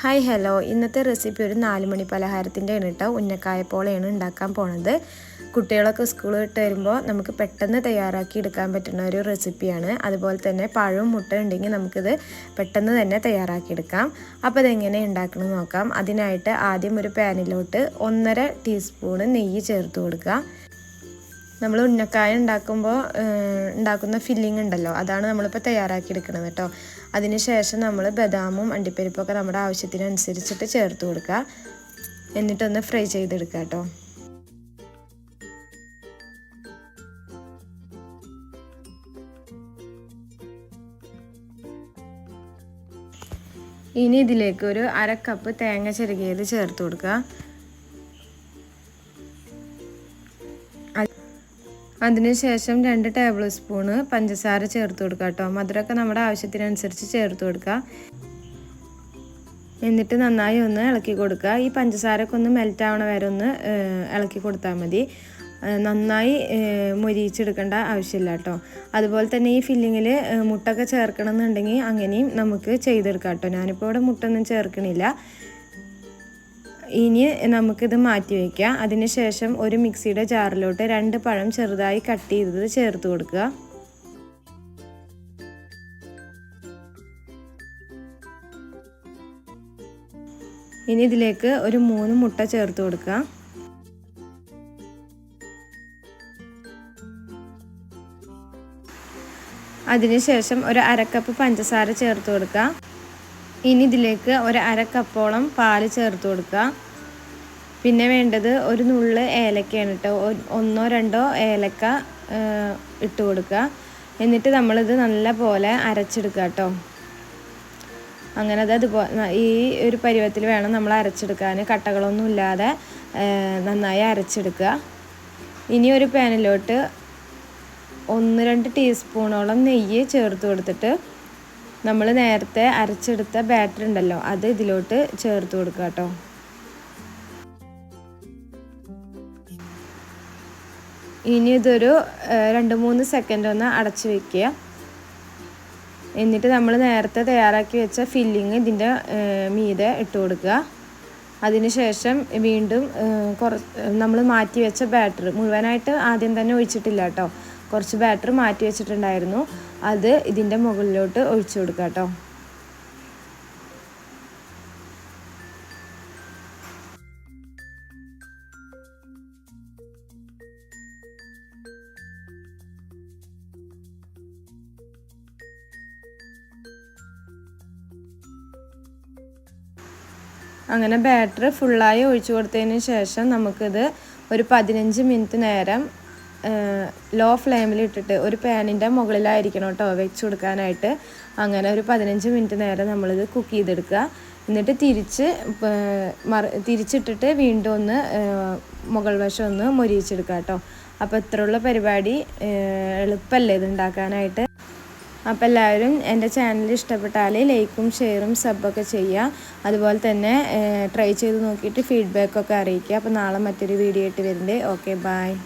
Hi hello. ഇന്നത്തെ recipe ഒരു നാല് മണി പലഹാരത്തിന്റെ ആണ് കേട്ടോ ഉന്നക്കായപ്പോളയാണ് ഉണ്ടാക്കാൻ പോണത്. കുട്ടികളൊക്കെ സ്കൂൾ വിട്ട് വരുമ്പോൾ നമുക്ക് പെട്ടെന്ന് തയ്യാറാക്കി എടുക്കാൻ പറ്റുന്ന ഒരു റെസിപ്പിയാണ്. അതുപോലെ തന്നെ പഴവും മുട്ട ഉണ്ടെങ്കിൽ നമുക്കിത് പെട്ടെന്ന് തന്നെ തയ്യാറാക്കി എടുക്കാം. അപ്പോൾ അതെങ്ങനെ ഉണ്ടാക്കണമെന്ന് നോക്കാം. അതിനായിട്ട് ആദ്യം ഒരു പാനിലോട്ട് ഒന്നര ടീസ്പൂണ് നെയ്യ് ചേർത്ത് കൊടുക്കുക. നമ്മൾ ഉന്നക്കായ ഉണ്ടാക്കുമ്പോൾ ഉണ്ടാക്കുന്ന ഫില്ലിംഗ് ഉണ്ടല്ലോ അതാണ് നമ്മളിപ്പോൾ തയ്യാറാക്കി എടുക്കുന്നത് കേട്ടോ. അതിന് ശേഷം നമ്മൾ ബദാമും അണ്ടിപ്പരിപ്പൊക്കെ നമ്മുടെ ആവശ്യത്തിനനുസരിച്ചിട്ട് ചേർത്ത് കൊടുക്കുക. എന്നിട്ടൊന്ന് ഫ്രൈ ചെയ്തെടുക്കുക കേട്ടോ. ഇനി ഇതിലേക്ക് ഒരു അര കപ്പ് തേങ്ങ ചെറുകിയത് ചേർത്ത് കൊടുക്കുക. അതിനുശേഷം രണ്ട് ടേബിൾ സ്പൂണ് പഞ്ചസാര ചേർത്ത് കൊടുക്കുക കേട്ടോ. മധുരമൊക്കെ നമ്മുടെ ആവശ്യത്തിനനുസരിച്ച് ചേർത്ത് കൊടുക്കുക. എന്നിട്ട് നന്നായി ഒന്ന് ഇളക്കി കൊടുക്കുക. ഈ പഞ്ചസാരൊക്കെ ഒന്ന് മെൽറ്റ് ആവണ വരെ ഒന്ന് ഇളക്കി കൊടുത്താൽ മതി. നന്നായി മൊരിയിച്ചെടുക്കേണ്ട ആവശ്യമില്ല കേട്ടോ. അതുപോലെ തന്നെ ഈ ഫില്ലിങ്ങിൽ മുട്ടൊക്കെ ചേർക്കണം എന്നുണ്ടെങ്കിൽ അങ്ങനെയും നമുക്ക് ചെയ്തെടുക്കാം കേട്ടോ. ഞാനിപ്പോൾ ഇവിടെ മുട്ടൊന്നും ചേർക്കണില്ല. ഇനി നമുക്കിത് മാറ്റി വയ്ക്കാം. അതിനുശേഷം ഒരു മിക്സിയുടെ ജാറിലോട്ട് രണ്ട് പഴം ചെറുതായി കട്ട് ചെയ്തത് ചേർത്ത് കൊടുക്കുക. ഇനി ഇതിലേക്ക് ഒരു മൂന്ന് മുട്ട ചേർത്ത് കൊടുക്കുക. അതിനുശേഷം ഒരു അരക്കപ്പ് പഞ്ചസാര ചേർത്ത് കൊടുക്കുക. ഇനി ഇതിലേക്ക് ഒരു അര കപ്പോളം പാൽ ചേർത്ത് കൊടുക്കുക. പിന്നെ വേണ്ടത് ഒരു നുള്ള് ഏലക്കയാണ് കേട്ടോ ഒന്നോ രണ്ടോ ഏലക്ക ഇട്ട് കൊടുക്കുക. എന്നിട്ട് നമ്മളിത് നല്ല പോലെ അരച്ചെടുക്കുക കേട്ടോ അങ്ങനെ അത് അതുപോലെ ഈ ഒരു പരുവത്തിൽ വേണം നമ്മൾ അരച്ചെടുക്കാൻ. കട്ടകളൊന്നും ഇല്ലാതെ നന്നായി അരച്ചെടുക്കുക. ഇനി ഒരു പാനിലോട്ട് ഒന്ന് രണ്ട് ടീസ്പൂണോളം നെയ്യ് ചേർത്ത് കൊടുത്തിട്ട് നമ്മൾ നേരത്തെ അരച്ചെടുത്ത ബാറ്റർ ഉണ്ടല്ലോ അത് ഇതിലോട്ട് ചേർത്ത് കൊടുക്കുക കേട്ടോ. ഇനി ഇതൊരു രണ്ട് മൂന്ന് സെക്കൻഡ് ഒന്ന് അടച്ച് വെക്കുക. എന്നിട്ട് നമ്മൾ നേരത്തെ തയ്യാറാക്കി വെച്ച ഫില്ലിങ് ഇതിന്റെ മീതെ ഇട്ട് കൊടുക്കുക. അതിനുശേഷം വീണ്ടും കുറച്ച് നമ്മൾ മാറ്റി വെച്ച ബാറ്റർ മുഴുവനായിട്ട് ആദ്യം തന്നെ ഒഴിച്ചിട്ടില്ല കേട്ടോ. കുറച്ച് ബാറ്റർ മാറ്റി വെച്ചിട്ടുണ്ടായിരുന്നു. അത് ഇതിന്റെ മുകളിലോട്ട് ഒഴിച്ചു കൊടുക്കുക കേട്ടോ. അങ്ങനെ ബാറ്റർ ഫുള്ളായി ഒഴിച്ചു കൊടുത്തതിന് ശേഷം നമുക്കിത് ഒരു പതിനഞ്ച് മിനിറ്റ് നേരം ലോ ഫ്ലെയിമിൽ ഇട്ടിട്ട് ഒരു പാനിന്റെ മുകളിലായിരിക്കണം കേട്ടോ വെച്ച് കൊടുക്കാനായിട്ട്. അങ്ങനെ ഒരു പതിനഞ്ച് മിനിറ്റ് നേരം നമ്മളിത് കുക്ക് ചെയ്തെടുക്കുക. എന്നിട്ട് തിരിച്ച് മറ തിരിച്ചിട്ടിട്ട് വീണ്ടും ഒന്ന് മുകൾ വശം ഒന്ന് മൊരിയിച്ചെടുക്കുക കേട്ടോ അപ്പോൾ ഇത്രയുള്ള പരിപാടി എളുപ്പമല്ലേ ഇത് ഉണ്ടാക്കാനായിട്ട്? അപ്പോൾ എല്ലാവരും എന്റെ ചാനൽ ഇഷ്ടപ്പെട്ടാൽ ലൈക്കും ഷെയറും സബൊക്കെ ചെയ്യുക. അതുപോലെ തന്നെ ട്രൈ ചെയ്ത് നോക്കിയിട്ട് ഫീഡ്ബാക്കൊക്കെ അറിയിക്കുക. അപ്പോൾ നാളെ മറ്റൊരു വീഡിയോ ആയിട്ട് വരുന്നുണ്ട്. Okay bye